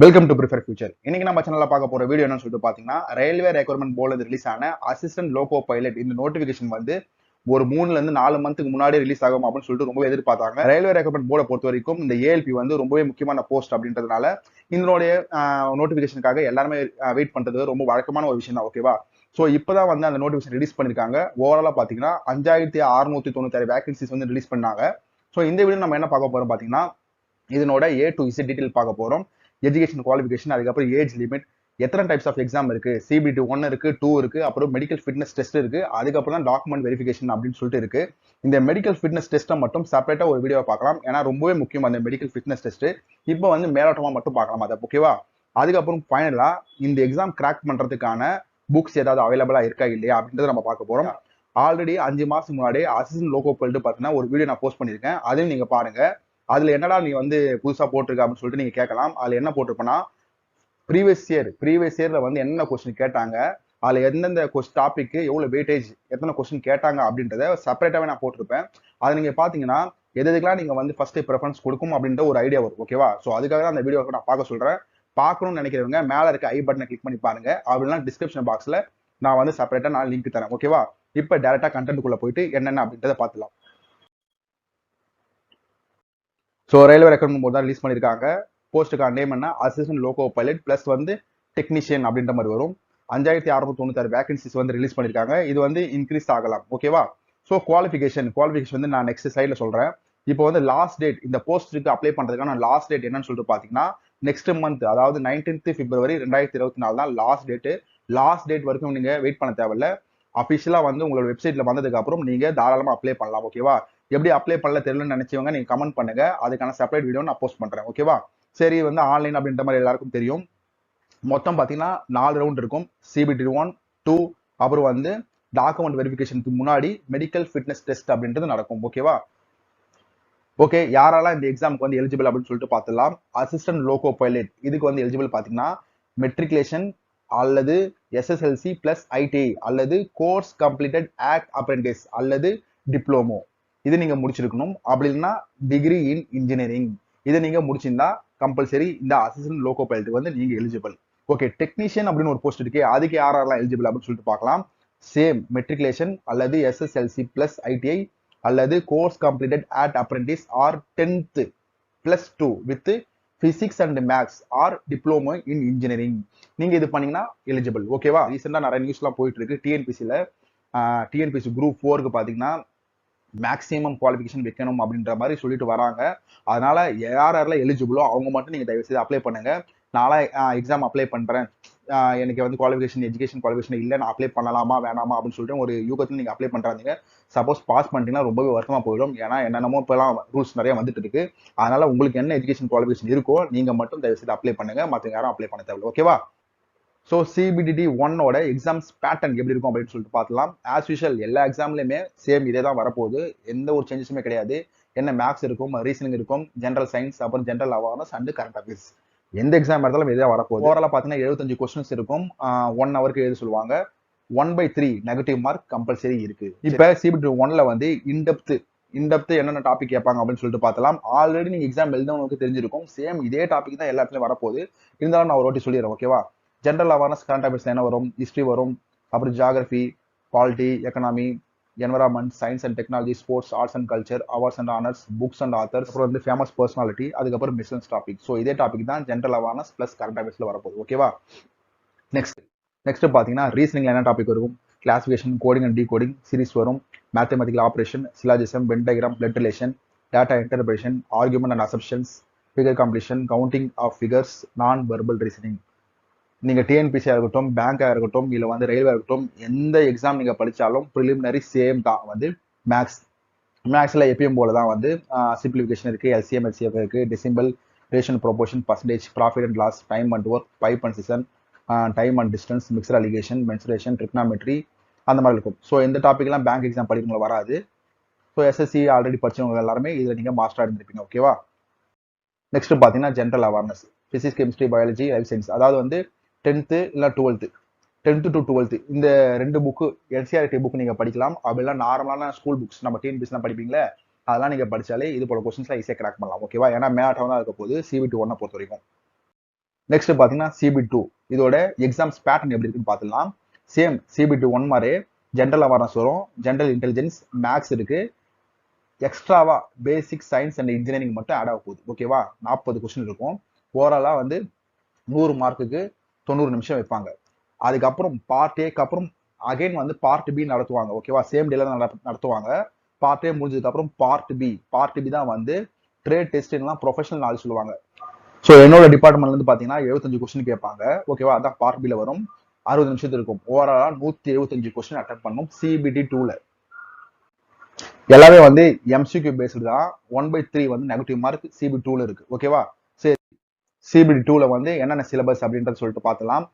Welcome to prefer future இன்னைக்கு நம்ம சேனல்ல பார்க்க போற வீடியோ என்னன்னு சொல்லிட்டு பாத்தீங்கன்னா ரயில்வே ரெக்யர்மெண்ட் போர்டு ரிலீஸ் ஆன அசிஸ்டன்ட் லோகோ பைலட் இந்த நோட்டிபிகேஷன் வந்து ஒரு மூணுல இருந்து நாலு மந்த்துக்கு முன்னாடி ரிலீஸ் ஆகும் அப்படின்னு சொல்லிட்டு ரொம்ப எதிர்பார்த்தாங்க. ரயில்வே ரெக்யர்மெண்ட் போர்டை பொறுத்த வரைக்கும் இந்த ஏஎல்பி வந்து ரொம்பவே முக்கியமான போஸ்ட் அப்படின்றதுனால இதனுடைய நோட்டிபிகேஷனுக்காக எல்லாருமே வெயிட் பண்றது ரொம்ப வழக்கமான ஒரு விஷயம் தான் ஓகேவா ஸோ இப்போதான் வந்து அந்த நோட்டிபிகேஷன் ரிலீஸ் பண்ணிருக்காங்க. ஓவராலா பாத்தீங்கன்னா அஞ்சாயிரத்தி அறுநூத்தி தொண்ணூத்தாறு வேகன்சிஸ் வந்து ரிலீஸ் பண்ணாங்க. ஸோ இந்த வீடியோ நம்ம என்ன பார்க்க போறோம் பாத்தீங்கன்னா இதனோட ஏ டு இசட் டீட்டெயில் பார்க்க போறோம். எஜுகேஷன் குவாலிஃபிகேஷன் அதுக்கப்புறம் ஏஜ் லிமிட் எத்தனை டைப்ஸ் ஆஃப் எக்ஸாம் இருக்கு? சிபிடி ஒன் இருக்கு டூ இருக்கு அப்புறம் மெடிக்கல் ஃபிட்னஸ் டெஸ்ட் இருக்கு அதுக்கப்புறம் தான் டாக்குமெண்ட் வெரிஃபிகேஷன் அப்படின்னு சொல்லிட்டு இருக்கு. இந்த மெடிக்கல் ஃபிட்னஸ் டெஸ்ட்டை மட்டும் செப்பரேட்டா ஒரு வீடியோ பார்க்கலாம். ஏன்னா ரொம்பவே முக்கியம் அந்த மெடிக்கல் ஃபிட்னஸ் டெஸ்ட் இப்போ வந்து மேலோட்டமா மட்டும் பார்க்கலாம் அதை ஓகேவா அதுக்கப்புறம் ஃபைனலா இந்த எக்ஸாம் கிராக் பண்றதுக்கான புக்ஸ் ஏதாவது அவைலபிளா இருக்கா இல்லையா அப்படின்றத நம்ம பார்க்க போறோம். ஆல்ரெடி அஞ்சு மாசம் முன்னாடி அசிஸ்டன்ட் லோகோ போல்ட்டு பார்த்தீங்கன்னா ஒரு வீடியோ நான் போஸ்ட் பண்ணியிருக்கேன். அதையும் நீங்க பாருங்க. அதுல என்னடா நீ வந்து புதுசா போட்டிருக்க அப்படின்னு சொல்லிட்டு நீங்க கேட்கலாம். அதுல என்ன போட்டிருப்பேன்னா ப்ரீவியஸ் இயர் ப்ரீவியஸ் இயர்ல வந்து என்னென்ன கொஸ்டின் கேட்டாங்க அதுல எந்தெந்த கொஸ்ட் டாபிக் எவ்வளவு வெயிட்டேஜ் எத்தனை கொஸ்டின் கேட்டாங்க அப்படின்றத செப்பரேட்டாவே நான் போட்டிருப்பேன். அதை நீங்க பாத்தீங்கன்னா எது எதுக்கெல்லாம் நீங்க வந்து ஃபர்ஸ்ட் ப்ரெஃபரன்ஸ் கொடுக்கும் அப்படின்ற ஒரு ஐடியா வரும் ஓகேவா ஸோ அதுக்காக தான் அந்த வீடியோ நான் பார்க்க சொல்றேன். பார்க்கணும்னு நினைக்கிறவங்க மேல இருக்க ஐ பட்டனை கிளிக் பண்ணி பாருங்க. அப்படின்னா டிஸ்கிரிப்ஷன் பாக்ஸ்ல நான் வந்து செப்பரேட்டா நான் லிங்க் தரேன் ஓகேவா இப்போ டேரக்டா கண்டென்ட்டுக்குள்ள போயிட்டு என்னென்ன அப்படின்றத பார்த்துலாம் ஸோ ரயில்வே ரெக்ரூட்மெண்ட் போர்டு தான் ரிலீஸ் பண்ணியிருக்காங்க. போஸ்ட்டுக்கான நேம் என்ன? அசிஸ்டன்ட் லோகோ பைலட் ப்ளஸ் வந்து டெக்னீஷியன் அப்படின்ற மாதிரி வரும். அஞ்சாயிரத்தி அறுநூத்தி தொண்ணூத்தாறு வேகன்சிஸ் வந்து ரிலீஸ் பண்ணியிருக்காங்க. இது வந்து இன்க்ரீஸ் ஆகலாம். ஓகேவா ஸோ குவாலிஃபிகேஷன் குவாலிஃபிகேஷன் வந்து நான் நெக்ஸ்ட் சைடில் சொல்கிறேன் இப்போ வந்து லாஸ்ட் டேட் இந்த போஸ்ட்டுக்கு அப்ளை பண்ணுறதுக்கான லாஸ்ட் டேட் என்னன்னு சொல்லிட்டு பார்த்தீங்கன்னா நெக்ஸ்ட் மந்த் அதாவது நைன்டீன்த் பிப்ரவரி ரெண்டாயிரத்தி இருபத்தி நாலு தான் லாஸ்ட் டேட்டு லாஸ்ட் டேட் வரைக்கும் நீங்கள் வெயிட் பண்ண தேவையில்ல. அஃபிஷியலாக வந்து உங்களோட வெப்சைட்டில் வந்ததுக்கு அப்புறம் நீங்கள் தாராளமாக அப்ளை பண்ணலாம். ஓகேவா எப்படி அப்ளை பண்ணல தெரியலன்னு நினைச்சவங்க நீங்க கமெண்ட் பண்ணுங்க. அதுக்கான செப்பரேட் வீடியோ நான் போஸ்ட் பண்றேன். ஓகேவா சரி வந்து ஆன்லைன் அப்படின்ற மாதிரி எல்லாருக்கும் தெரியும். மொத்தம் பார்த்தீங்கன்னா நாலு ரவுண்ட் இருக்கும். சிபிடி ஒன் டூ அப்புறம் வந்து டாக்குமெண்ட் வெரிஃபிகேஷனுக்கு முன்னாடி மெடிக்கல் ஃபிட்னஸ் டெஸ்ட் அப்படின்றது நடக்கும். ஓகேவா ஓகே யாரெல்லாம் இந்த எக்ஸாமுக்கு வந்து எலிஜிபிள் அப்படின்னு சொல்லிட்டு பார்த்துலாம் அசிஸ்டன்ட் லோகோ பைலட் இதுக்கு வந்து எலிஜிபிள் பார்த்தீங்கன்னா மெட்ரிகுலேஷன் அல்லது எஸ்எஸ்எல்சி பிளஸ் ஐடி அல்லது கோர்ஸ் கம்ப்ளீட்டட் ஆக்ட் அப்ரெண்டிஸ் அல்லது டிப்ளமோ இது நீங்க முடிச்சிருக்கணும். அப்படி இல்லைன்னா டிகிரி இன் இன்ஜினியரிங் இதை நீங்க முடிச்சிருந்தா கம்பல்சரி இந்த அசிஸ்டன்ட் லோகோ பைலட் வந்து நீங்க எலிஜிபிள் ஓகே டெக்னீஷியன் அப்படின்னு ஒரு போஸ்ட் இருக்கு அதுக்கு யாரெல்லாம் எலிஜிபிள் அப்படின்னு சொல்லிட்டு பார்க்கலாம். சேம் மெட்ரிகுலேஷன் அல்லது எஸ்எஸ்எல்சி பிளஸ் ஐடிஐ அல்லது course completed act apprentice or tenth plus two with physics and maths or diploma in engineering நீங்க இது பண்ணீங்கன்னா எலிஜிபிள் ஓகேவா ரீசெண்டாக நிறைய நியூஸ்லாம் போயிட்டு இருக்கு. டிஎன்பிசியில் டிஎன்பிசி குரூப் ஃபோருக்கு பார்த்தீங்கன்னா மேக்ஸிமம் குவாலிஃபிகேஷன் வைக்கணும் அப்படின்ற மாதிரி சொல்லிட்டு வராங்க. அதனால யார் யாரெல்லாம் எலிஜிபிளோ அவங்க மட்டும் நீங்கள் தயவு செய்து அப்ளை பண்ணுங்க நானும் எக்ஸாம் அப்ளை பண்றேன். எனக்கு வந்து குவாலிஃபிகேஷன் எஜுகேஷன் குவாலிஃபிகேஷன் இல்லை நான் அப்ளை பண்ணலாமா வேணாமா அப்படின்னு சொல்லிட்டு ஒரு யூகத்தில் நீங்க அப்ளை பண்ணுறாங்க சப்போஸ் பாஸ் பண்ணிட்டீங்கன்னா ரொம்பவே வருத்தமாக போயிடும். ஏன்னா என்னென்னமோ இப்போலாம் ரூல்ஸ் நிறைய வந்துட்டு இருக்கு. அதனால உங்களுக்கு என்ன எஜுகேஷன் குவாலிஃபிகேஷன் இருக்கோ நீங்க மட்டும் தயவு செய்து அப்ளை பண்ணுங்க. மற்ற யாரும் அப்ளை பண்ண தேவை ஓகேவா ஸோ சிபிடிடி ஒன்னோட எக்ஸாம்ஸ் பேட்டர்ன் எப்படி இருக்கும் அப்படின்னு சொல்லிட்டு பார்க்கலாம். ஆஸ் யூஷுவல் எல்லா எக்ஸாம்லையுமே சேம் இதே தான் வரப்போகுது. எந்த ஒரு சேஞ்சஸுமே கிடையாது. என்ன மேக்ஸ் இருக்கும் ரீசனிங் இருக்கும் ஜென்ரல் சயின்ஸ் அப்புறம் general awareness and current affairs எந்த எக்ஸாம் இருந்தாலும் இதே வரப்போகுது. ஓவரால் பார்த்தீங்கன்னா எழுபத்தஞ்சு கொஸ்டின்ஸ் இருக்கும். ஒன் ஹவருக்கு எழுத சொல்லுவாங்க. One by three negative mark compulsory இருக்கு. இப்போ சிபிடி ஒன்ல வந்து இன்டெப்த் இன்டெப்த் என்னென்ன டாபிக் கேட்பாங்க அப்படின்னு சொல்லிட்டு பார்த்தலாம் ஆல்ரெடி நீங்க எக்ஸாம் எழுதவங்களுக்கு தெரிஞ்சிருக்கும். சேம் இதே டாபிக் தான் எல்லா இடத்துலையும் வரப்போகுது. இருந்தாலும் நான் ஒரு வாட்டி சொல்லிடுறேன் ஓகேவா ஜென்ரல் அவேர்னஸ் கரண்ட் அஃபேர்ஸ் என்ன வரும்? ஹிஸ்ட்ரி வரும். அப்புறம் geography polity economy environment science and technology sports arts and culture awards and honours books and authors அப்புறம் வந்து ஃபேமஸ் பர்சனாலிட்டி அதுக்கப்புறம் பிசினஸ் டாபிக் ஸோ இதே டாபிக் தான் ஜென்ரல் அவேர்னஸ் பிளஸ் கரண்ட் அஃபேர்ஸில் வரப்போகுது. ஓகேவா நெக்ஸ்ட் நெக்ஸ்ட் பார்த்தீங்கன்னா ரீசனிங்ல என்ன டாபிக் இருக்கும் classification coding and coding series வரும். Mathematical operation syllogism pentagram blood relation data interpretation argument and assumptions figure competition counting of figures non verbal reasoning நீங்கள் டிஎன்பிசியாக இருக்கட்டும் பேங்காக இருக்கட்டும் இல்லை வந்து ரயில்வே இருக்கட்டும் எந்த எக்ஸாம் நீங்கள் படித்தாலும் ப்ரிலிமினரி சேம் தான் வந்து மேக்ஸ் மேக்ஸில் எப்பயும் போல தான் வந்து சிம்பிளிஃபிகேஷன் இருக்குது எல்சிஎம் எல்சிஎஃப் இருக்குது decimal ration proportion percentage profit and loss time and work pipe and cistern time and distance mixture alligation mensuration trigonometry அந்த மாதிரி இருக்கும். ஸோ இந்த டாப்பிக்லாம் பேங்க் எக்ஸாம் படிக்கிறவங்க வராது. ஸோ எஸ்எஸ்சி ஆல்ரெடி படிச்சவங்க எல்லாருமே இதில் நீங்கள் மாஸ்டர் இருந்திருப்பீங்க ஓகேவா நெக்ஸ்ட் பார்த்தீங்கன்னா general awareness physics chemistry biology life science அதாவது வந்து டென்த்து இல்லை டுவெல்த்து டென்த்து டு டுவெல்த்து இந்த ரெண்டு புக்கு என்சிஆர்டி புக் நீங்கள் படிக்கலாம். அப்படிலாம் நார்மலான ஸ்கூல் புக்ஸ் நம்ம டிஎன்பிஸ்லாம் படிப்பீங்களே? அதெல்லாம் நீங்கள் படித்தாலே இது போல கொஸ்டின்ஸ்லாம் ஈஸியாக கிராக் பண்ணலாம். ஓகேவா ஏன்னா மேட்டாக தான் இருக்க போது சிபிடி ஒன்னை பொறுத்த வரைக்கும் நெக்ஸ்ட் பார்த்தீங்கன்னா சிபி டூ இதோட எக்ஸாம்ஸ் பேட்டர்ன் எப்படி இருக்குன்னு பார்த்துலாம் சேம் சிபி டூ ஒன் மாதிரி ஜென்ரல் அவேர்னஸ் வரும். ஜென்ரல் இன்டெலிஜென்ஸ் மேக்ஸ் இருக்கு. எக்ஸ்ட்ராவா பேசிக் சயின்ஸ் அண்ட் இன்ஜினியரிங் மட்டும் ஆட் ஆக போகுது. ஓகேவா நாற்பது கொஸ்டின் இருக்கும். ஓவராலாக வந்து நூறு மார்க்குக்கு தொண்ணூறு நிமிஷம் வைப்பாங்க. அதுக்கப்புறம் பார்ட் ஏக்கு அப்புறம் அகைன் வந்து பார்ட் பி நடத்துவாங்க. ஓகேவா சேம் டேல நட- நடத்துவாங்க. பார்ட் ஏ முடிஞ்சதுக்கு அப்புறம் பார்ட் பி பார்ட் பி தான் வந்து ட்ரேட் டெஸ்ட் எல்லாம் ப்ரொஃபஷனல் நாலேஜ் சொல்லுவாங்க. ஸோ என்னோட டிபார்ட்மெண்ட்ல இருந்து பாத்தீங்கன்னா எழுபத்தஞ்சு கொஸ்டின் கேட்பாங்க. ஓகேவா அதான் பார்ட் பில வரும். அறுபது நிமிஷத்து இருக்கும். ஓவராலா நூத்தி எழுபத்தஞ்சு கொஸ்டின் அட்டன் பண்ணும். சிபிடி டூல எல்லாமே வந்து எம்சிக்யூ பேஸ்டு தான். ஒன் பை த்ரீ வந்து நெகட்டிவ் மார்க் சிபி டூல இருக்கு. ஓகேவா சிபிடி டூல வந்து என்னென்ன சிலபஸ் அப்படின்றத சொல்லிட்டு பார்க்கலாம்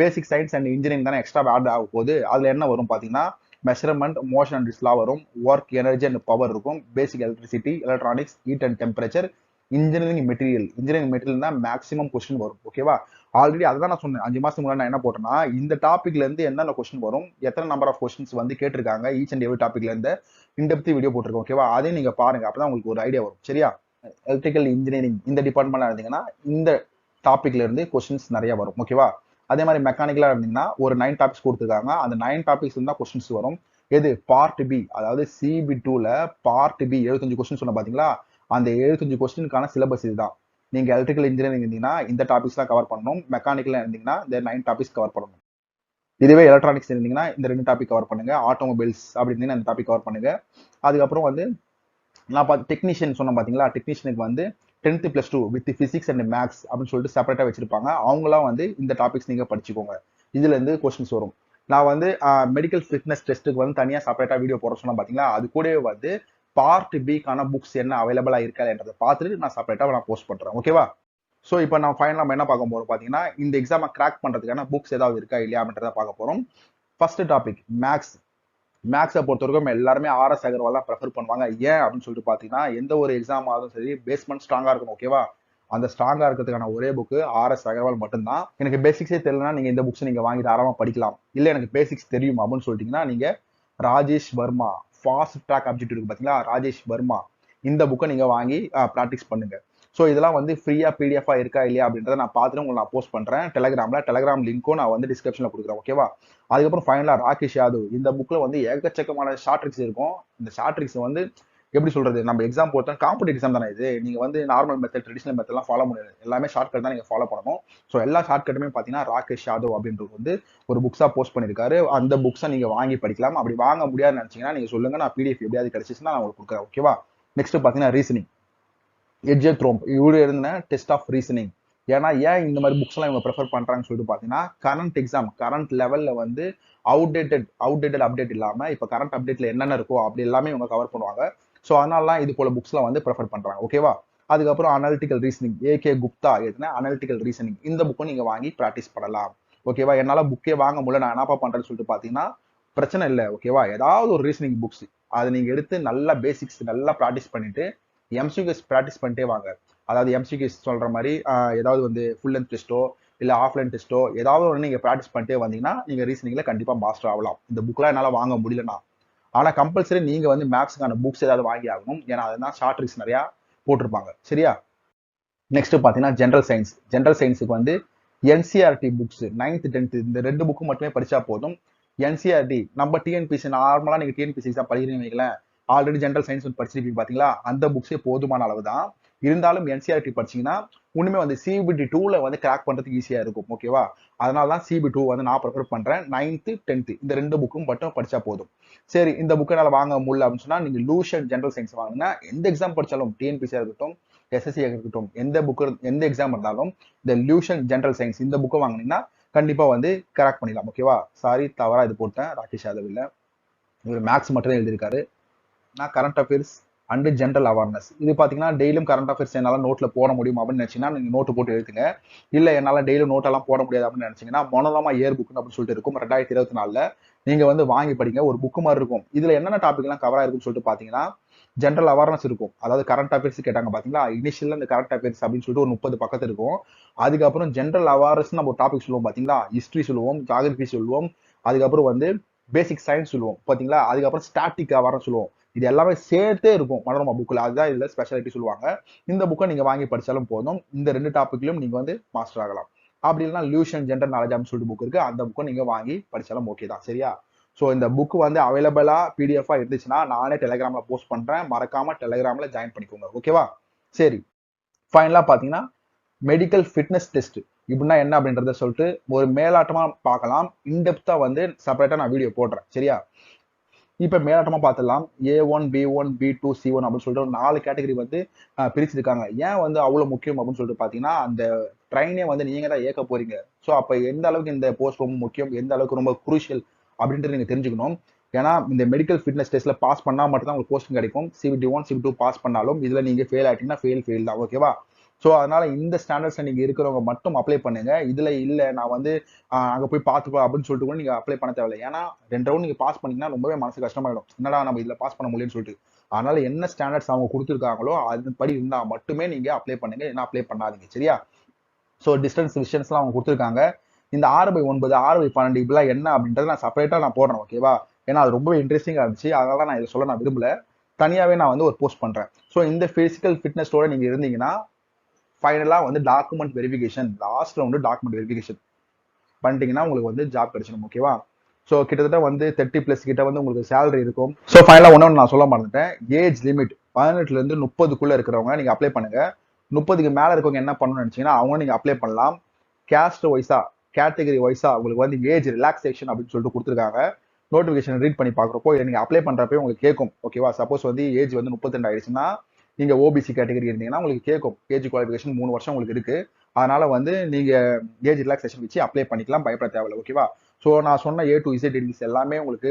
பேசிக் சயின்ஸ் அண்ட் இன்ஜினியரிங் தானே எக்ஸ்ட்ரா ஆட் ஆக போகுது. அதுல என்ன வரும் பாத்தீங்கன்னா மெஷர்மெண்ட் மோஷன் அண்ட் டிஸ்லாம் வரும். ஒர்க் எனர்ஜி அண்ட் பவர் இருக்கும். Basic electricity electronics heat and temperature engineering material engineering material தான் மேக்ஸிமம் கொஸ்டின் வரும். ஓகேவா ஆல்ரெடி அதை நான் சொன்னேன். அஞ்சு மாசத்துக்கு முன்னாடி நான் என்ன போட்டேன்னா இந்த டாப்பிக்ல இருந்து என்னென்ன கொஸ்டின் வரும் எத்தனை நம்பர் ஆஃப் கொஸ்டின்ஸ் வந்து கேட்டிருக்காங்க ஈச் அண்ட் எவ்ரி டாப்பிக்ல இருந்து இன்டெப்த் வீடியோ போட்டிருக்கோம். ஓகேவா அதையும் நீங்க பாருங்க. அப்பதான் உங்களுக்கு ஒரு ஐடியா வரும். சரியா? எலக்ட்ரிக்கல் இன்ஜினியரிங் இந்த டிபார்ட்மெண்ட்ல இருந்தீங்கன்னா இந்த டாப்பிக்ல இருந்து கொஸ்டின்ஸ் நிறைய வரும் ஓகேவா அதே மாதிரி மெக்கானிக்கலாக இருந்தீங்கன்னா ஒரு நைன் டாபிக்ஸ் கொடுத்துருக்காங்க. அந்த நைன் டாபிக்ஸ் தான் கொஸ்டின்ஸ் வரும். எது? பார்ட் பி அதாவது சிபி டூல பார்ட் பி எழுபத்தஞ்சு கொஸ்டின் சொன்ன பார்த்தீங்களா அந்த எழுபத்தஞ்சு கொஸ்டினுக்கான சிலபஸ் இதுதான். நீங்க எலக்ட்ரிக்கல் இன்ஜினியரிங் இருந்தீங்கன்னா இந்த டாபிக்ஸ் தான் கவர் பண்ணணும். மெக்கானிக்கல் இருந்தீங்கன்னா இந்த நைன் டாபிக்ஸ் கவர் பண்ணணும். இதுவே எலக்ட்ரானிக்ஸ் இருந்தீங்கன்னா இந்த ரெண்டு டாபிக் கவர் பண்ணுங்க. ஆட்டோமொபைல்ஸ் அப்படி இருந்தீங்கன்னா அந்த டாபிக் கவர் பண்ணுங்க. அதுக்கப்புறம் வந்து நான் பார்த்து டெக்னீஷியன் சொன்னேன் பார்த்தீங்களா டெக்னீஷியனுக்கு வந்து tenth plus two with physics and maths அப்படின்னு சொல்லிட்டு செப்பரேட்டாக வச்சிருப்பாங்க. அவங்களாம் வந்து இந்த டாபிக்ஸ் நீங்கள் படிச்சுக்கோங்க. இதுலேருந்து கொஸ்டின்ஸ் வரும். நான் வந்து மெடிக்கல் ஃபிட்னஸ் டெஸ்ட்டுக்கு வந்து தனியாக செப்பரேட்டாக வீடியோ போட சொன்னால் பார்த்தீங்களா அது கூடவே வந்து பார்ட் பிக்கான புக்ஸ் என்ன அவைலபிளாக இருக்காதுன்றதை பார்த்துட்டு நான் செப்பரேட்டாக நான் போஸ்ட் பண்ணுறேன் ஓகேவா ஸோ இப்போ நான் ஃபைனலாக நம்ம என்ன பார்க்க போகிறோம் பார்த்தீங்கன்னா இந்த எக்ஸாமை கிராக் பண்ணுறதுக்கான புக்ஸ் ஏதாவது இருக்கா இல்லையா அப்படின்றத பார்க்க போகிறோம் ஃபர்ஸ்ட் டாபிக் மேக்ஸ் மேக்ஸை பொறுத்தவரைக்கும் எல்லாருமே ஆர்எஸ் அகர்வால் தான் ப்ரெஃபர் பண்ணுவாங்க. ஏன் அப்படின்னு சொல்லிட்டு பார்த்தீங்கன்னா எந்த ஒரு எக்ஸாம் ஆகும் சரி பேஸ்மெண்ட் ஸ்ட்ராங்காக இருக்கணும் ஓகேவா அந்த ஸ்ட்ராங்காக இருக்கிறதுக்கான ஒரே புக்கு ஆர்எஸ் அகர்வால் மட்டும்தான். எனக்கு பேசிக்ஸே தெரியலனா நீங்கள் இந்த புக்ஸ் நீங்கள் வாங்கி தாராளமாக படிக்கலாம். இல்லை எனக்கு பேசிக்ஸ் தெரியும் அப்படின்னு சொல்லிட்டீங்கன்னா நீங்கள் Rajesh Verma fast track object இருக்கு பார்த்தீங்களா? ராஜேஷ் வர்மா இந்த புக்கை நீங்கள் வாங்கி ப்ராக்டிஸ் பண்ணுங்கள் ஸோ இதெல்லாம் வந்து ஃப்ரீயாக பிடிஎஃபாக இருக்கா இல்லையா அப்படின்றத நான் பார்த்துட்டு உங்களுக்கு நான் போஸ்ட் பண்ணுறேன் டெலகிராமில் டெலகிராம் லிங்க்கும் நான் வந்து டிஸ்கிரிப்ஷனில் கொடுக்குறேன் ஓகேவா அதுக்கப்புறம் ஃபைனலாக ராகேஷ் யாதவ் இந்த புக்கில் வந்து ஏகச்சக்கமான ஷார்ட் ட்ரிக்ஸ் இருக்கும். இந்த ஷார்ட் ட்ரிக்ஸ் வந்து எப்படி சொல்கிறது நம்ம எக்ஸாம் பொறுத்த காம்படிட்டிவ் எக்ஸாம் தானே இது. நீங்கள் வந்து நார்மல் மெத்தட் ட்ரெடிஷனல் மெத்தட்லாம் ஃபாலோ முடியாது எல்லாமே ஷார்ட் கட் தான் நீங்கள் ஃபாலோ பண்ணணும். ஸோ எல்லா ஷார்ட் கட்டுமே பார்த்தீங்கன்னா ராகேஷ் யாதவ் அப்படின்றது வந்து ஒரு புக்ஸாக போஸ்ட் பண்ணியிருக்காரு. அந்த புக்ஸை நீங்கள் வாங்கி படிக்கலாம். அப்படி வாங்க முடியாதுன்னு நினைச்சீங்கன்னா நீங்கள் சொல்லுங்கள் நான் பிடிஎஃப் எப்படியாவது கிடைச்சிச்சுன்னா நான் உங்களுக்கு கொடுக்குறேன் ஓகேவா நெக்ஸ்ட் பார்த்தீங்கன்னா ரீசனிங் எட்ஜே த்ரோம் இவரு இருந்த டெஸ்ட் ஆஃப் ரீசனிங் ஏன்னா ஏன் இந்த மாதிரி புக்ஸ் எல்லாம் இவங்க ப்ரிஃபர் பண்றாங்கன்னு சொல்லிட்டு பாத்தீங்கன்னா கரண்ட் எக்ஸாம் கரண்ட் லெவல்ல வந்து அவுடேட்டட் அவுடேட்டட் அப்டேட் இல்லாம இப்ப கரண்ட் அப்டேட்ல என்னென்ன இருக்கோ அப்படி எல்லாமே இவங்க கவர் பண்ணுவாங்க. ஸோ அதனாலலாம் இது போல புக்ஸ்லாம் வந்து ப்ரிஃபர் பண்றாங்க ஓகேவா அதுக்கப்புறம் analytical reasoning A K Gupta எழுதின அனாலிட்டிக்கல் ரீசனிங் இந்த புக்கும் நீங்க வாங்கி ப்ராக்டிஸ் பண்ணலாம் ஓகேவா என்னால புக்கே வாங்க முடியல நான் என்னப்பா பண்றேன்னு சொல்லிட்டு பாத்தீங்கன்னா பிரச்சனை இல்லை ஓகேவா ஏதாவது ஒரு ரீசனிங் புக்ஸ் அதை நீங்க எடுத்து நல்லா பேசிக்ஸ் நல்லா ப்ராக்டிஸ் பண்ணிட்டு எம்சிக்யூஸ் ப்ராக்டிஸ் பண்ணிட்டே வாங்க. அதாவது எம்சிக்யூஸ் சொல்ற மாதிரி ஆஹ், ஏதாவது வந்து ஃபுல் லென்த் டெஸ்ட்டோ இல்ல ஆஃப்லைன் டெஸ்ட்டோ ஏதாவது ஒன்று நீங்க ப்ராக்டிஸ் பண்ணிட்டே வந்தீங்கன்னா நீங்க ரீசனிங்ல கண்டிப்பா மாஸ்டர் ஆகலாம். இந்த புக்லாம் என்னால வாங்க முடியலனா ஆனா கம்பல்சரி நீங்க வந்து மேக்ஸுக்கான புக்ஸ் ஏதாவது வாங்கி ஆகணும். ஏன்னா அதுதான் ஷார்ட் ரிக்ஸ் நிறைய போட்டிருப்பாங்க. சரியா? நெக்ஸ்ட் பாத்தீங்கன்னா ஜென்ரல் சயின்ஸ் ஜென்ரல் சயின்ஸுக்கு வந்து என்சிஆர்டி புக்ஸ் நைன்த் டென்த் இந்த ரெண்டு புக்கு மட்டுமே படிச்சா போதும். என்சிஆர்டி நம்ம டிஎன்பிசி நார்மலா நீங்க டிஎன்பிசி எக்ஸாம் படிக்கிறீங்க வைங்களேன். ஆல்ரெடி ஜென்ரல் சயின்ஸ் வந்து படிச்சிருப்பீங்க பார்த்தீங்களா அந்த புக்ஸே போதுமான அளவு தான் இருந்தாலும் என்சிஆர்டி படிச்சீங்கன்னா உண்மையே வந்து சிபிடி டூல வந்து கிராக் பண்றதுக்கு ஈஸியா இருக்கும் ஓகேவா அதனால தான் சிபி டூ வந்து நான் ப்ரிஃபர் பண்றேன். நைன்த்து டென்த்து இந்த ரெண்டு புக்கும் மட்டும் படிச்சா போதும். சரி இந்த புக்கை என்னால் வாங்க முடியல அப்படின்னு சொன்னா நீங்க லூஷன் ஜென்ரல் சயின்ஸ் வாங்கினா எந்த எக்ஸாம் படிச்சாலும் டிஎன்பிசியா இருக்கட்டும் எஸ்எஸ்சி இருக்கட்டும் எந்த புக்கு எந்த எக்ஸாம் இருந்தாலும் இந்த லூஷன் ஜென்ரல் சயின்ஸ் இந்த புக்கை வாங்குனீங்கன்னா கண்டிப்பா வந்து கிராக் பண்ணிடலாம் ஓகேவா சாரி தவறா இது போட்டேன். ராகேஷ் யாதவ் இல்ல. இவர் மேக்ஸ் மட்டும் தான் எழுதியிருக்காரு. நான் current affairs and general awareness இது பாத்தீங்கன்னா டெய்லியும் கரண்ட் அஃபேர்ஸ் என்னால் நோட்டில் போட முடியும் அப்படின்னு நினச்சிங்கன்னா நீங்க நோட்டு போட்டு எழுதுங்க. இல்லை என்னால் டெய்லியும் நோட்டெல்லாம் போட முடியாது அப்படின்னு நினைச்சீங்கன்னா மொனலாமா இயர் புக்னு அப்படின்னு சொல்லிட்டு இருக்கும். ரெண்டாயிரத்தி இருபத்தி நாலில் நீங்கள் வந்து வாங்கி படிங்க. ஒரு புக் மாதிரி இருக்கும். இதில் என்னென்ன டாப்பிக்லாம் எல்லாம் கவர் ஆயிருக்குன்னு சொல்லிட்டு பாத்தீங்கன்னா ஜென்ரல் அவேர்னஸ் இருக்கும். அதாவது கரண்ட் அஃபேர்ஸ் கேட்டாங்க பார்த்தீங்களா இனிஷியல்ல இந்த கரண்ட் அஃபேர்ஸ் அப்படின்னு சொல்லிட்டு ஒரு முப்பது பக்கத்து இருக்கும். அதுக்கப்புறம் ஜென்ரல் அவேர்னஸ் நம்ம ஒரு டாபிக் சொல்லுவோம் பார்த்தீங்களா ஹிஸ்ட்ரி சொல்லுவோம் ஜாகிரபி சொல்லுவோம். அதுக்கப்புறம் வந்து பேசிக் சயின்ஸ் சொல்லுவோம் பார்த்தீங்களா அதுக்கப்புறம் ஸ்டாட்டிக் அவேர்னஸ் சொல்லுவோம். இது எல்லாமே சேர்த்தே இருக்கும். மனோரமா புக்கில் அதுதான் இதுல ஸ்பெஷாலிட்டி சொல்லுவாங்க. இந்த புக்கை நீங்க வாங்கி படிச்சாலும் போதும். இந்த ரெண்டு டாப்பிக்லையும் நீங்க வந்து மாஸ்டர் ஆகலாம். அப்படி இல்லைன்னா லியூஷன் ஜென்ரல் நாலேஜ் அப்படின்னு சொல்லிட்டு புக் இருக்கு. அந்த புக்கை நீங்க வாங்கி படிச்சாலும் ஓகே தான். சரியா? ஸோ இந்த புக் வந்து அவைலபிளா பிடிஎஃபாக இருந்துச்சுன்னா நானே டெலிகிராம்ல போஸ்ட் பண்றேன். மறக்காம டெலிகிராம்ல ஜாயின் பண்ணிக்கோங்க. ஓகேவா சரி. ஃபைனலா பாத்தீங்கன்னா மெடிக்கல் ஃபிட்னஸ் டெஸ்ட் இப்படின்னா என்ன அப்படின்றத சொல்லிட்டு ஒரு மேலாட்டமா பார்க்கலாம். இன்டெப்தா வந்து செப்பரேட்டாக நான் வீடியோ போடுறேன். சரியா? இப்ப மேலாட்டமா பார்த்துலாம் A one B one B two C one அப்படின்னு சொல்லிட்டு ஒரு நாலு கேட்டகரி வந்து பிரிச்சிருக்காங்க. ஏன் வந்து அவ்வளவு முக்கியம் அப்படின்னு சொல்லிட்டு பாத்தீங்கன்னா அந்த ட்ரெயினே வந்து நீங்க தான் இயக்க போறீங்க. ஸோ அப்ப எந்த அளவுக்கு இந்த போஸ்ட் ரொம்ப முக்கியம் எந்த அளவுக்கு ரொம்ப குரூஷியல் அப்படின்றது நீங்க தெரிஞ்சுக்கணும். ஏன்னா இந்த மெடிக்கல் ஃபிட்னஸ் டெஸ்ட்ல பாஸ் பண்ணா மட்டும் தான் உங்களுக்கு போஸ்டிங் கிடைக்கும். CBT one CBT two pass பண்ணாலும் இதுல நீங்க ஃபெயில் ஆயிட்டீங்கன்னா ஃபெயில் ஃபெயில் தான். ஓகேவா ஸோ அதனால இந்த ஸ்டாண்டர்ட்ஸ்ல நீங்க இருக்கிறவங்க மட்டும் அப்ளை பண்ணுங்க. இதுல இல்ல நான் வந்து அங்க போய் பார்த்துப்போம் அப்படின்னு சொல்லிட்டு கூட நீங்க அப்ளை பண்ண தேவையில்லை. ஏன்னா ரெண்டு ரவுண்ட் நீங்க பாஸ் பண்ணீங்கன்னா ரொம்பவே மனசு கஷ்டமாயிடும். என்னடா நம்ம இதுல பாஸ் பண்ண முடியும்னு சொல்லிட்டு. அதனால என்ன ஸ்டாண்டர்ட்ஸ் அவங்க கொடுத்துருக்காங்களோ அதுபடி இருந்தா மட்டுமே நீங்க அப்ளை பண்ணுங்க. என்ன அப்ளை பண்ணாதீங்க. சரியா? ஸோ டிஸ்டன்ஸ் விஷன்ஸ்லாம் அவங்க கொடுத்துருக்காங்க. இந்த ஆறு பை ஒன்பது ஆறு பை பன்னெண்டு இப்படிலாம் என்ன அப்படின்றத நான் செப்பரேட்டாக நான் போடுறேன் ஓகேவா ஏன்னா அது ரொம்ப இன்ட்ரெஸ்டிங்காக இருந்துச்சு. அதனால நான் இதை சொல்ல நான் விரும்பல. தனியாகவே நான் வந்து ஒரு போஸ்ட் பண்ணுறேன் ஸோ இந்த ஃபிசிக்கல் ஃபிட்னஸோட நீங்கள் இருந்தீங்கன்னா ஃபைனலாக வந்து டாக்குமெண்ட் வெரிஃபிகேஷன் லாஸ்ட்டில் வந்து டாக்குமெண்ட் வெரிஃபிகேஷன் பண்ணிட்டீங்கன்னா உங்களுக்கு வந்து ஜாப் கிடைச்சிடும் ஓகேவா ஸோ கிட்டத்தட்ட வந்து தேர்ட்டி ப்ளஸ் கிட்ட வந்து உங்களுக்கு சேலரி இருக்கும். ஸோ ஃபைனலாக ஒன்று நான் சொல்ல மறந்துட்டேன். ஏஜ் லிமிட் பதினெட்டுலேருந்து முப்பதுக்குள்ளே இருக்கிறவங்க நீங்கள் அப்ளை பண்ணுங்கள் முப்பதுக்கு மேலே இருக்கவங்க என்ன பண்ணணும்னு நினச்சிங்கன்னா அவங்க நீங்கள் அப்ளை பண்ணலாம். கேஸ்ட் வைஸாக கேட்டகரி வைஸாக உங்களுக்கு வந்து ஏஜ் ரிலாக்ஸேஷன் அப்படின்னு சொல்லிட்டு கொடுத்துருக்காங்க. நோட்டிஃபிகேஷன் ரீட் பண்ணி பார்க்குறப்போ நீங்கள் அப்ளை பண்றப்போ உங்களுக்கு கேட்கும் ஓகேவா சப்போஸ் வந்து ஏஜ் வந்து முப்பத்தி ரெண்டு ஆயிடுச்சுன்னா நீங்க ஓபிசி கேட்டகரி இருந்தீங்கன்னா உங்களுக்கு கேட்கும் ஏஜ் குவாலிஃபிகேஷன் மூணு வருஷம் உங்களுக்கு இருக்கு. அதனால வந்து நீங்க ஏஜ் ரிலாக்ஸேஷன் வச்சு அப்ளை பண்ணிக்கலாம். பயப்பட தேவையில்ல ஓகேவா ஸோ நான் சொன்ன ஏ டு இசட் இன்டிஸ் எல்லாமே உங்களுக்கு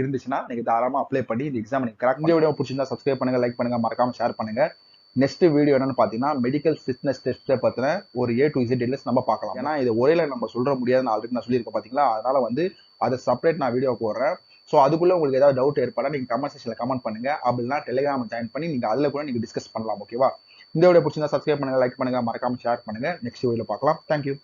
இருந்துச்சுன்னா நீங்க தாராளமா அப்ளை பண்ணி இந்த எக்ஸாம் நீங்க கரெக்ட் இந்த வீடியோ பிடிச்சிருந்தா சப்ஸ்கிரைப் பண்ணுங்க லைக் பண்ணுங்க மறக்காம ஷேர் பண்ணுங்க. நெக்ஸ்ட் வீடியோ என்னன்னு பாத்தீங்கன்னா மெடிக்கல் ஃபிட்னஸ் டெஸ்ட்டை பத்தின ஒரு ஏ டு இசட் டீடைல்ஸ் நம்ம பார்க்கலாம். ஏன்னா இது ஒரே நம்ம சொல்ற முடியாதுன்னு ஆல்ரெடி நான் சொல்லியிருக்கேன் பாத்தீங்களா? அதனால வந்து அதை செப்பரேட் நான் வீடியோ போடுறேன். ஸோ அதுக்குள்ள உங்களுக்கு ஏதாவது டவுட் ஏற்படா நீங்க கமெண்ட் செக்ஷன்ல கமெண்ட் பண்ணுங்க. அப்படின்னா டெலிகிராம் ஜாயின் பண்ணி நீங்க அதுல கூட நீங்க டிஸ்கஸ் பண்ணலாம் ஓகேவா இந்த வீடியோ பிடிச்சிருந்தா சப்ஸ்கிரைப் பண்ணுங்க லைக் பண்ணுங்க மறக்காம ஷேர் பண்ணுங்க. நெக்ஸ்ட் வீடியோ பார்க்கலாம். தேங்க்யூ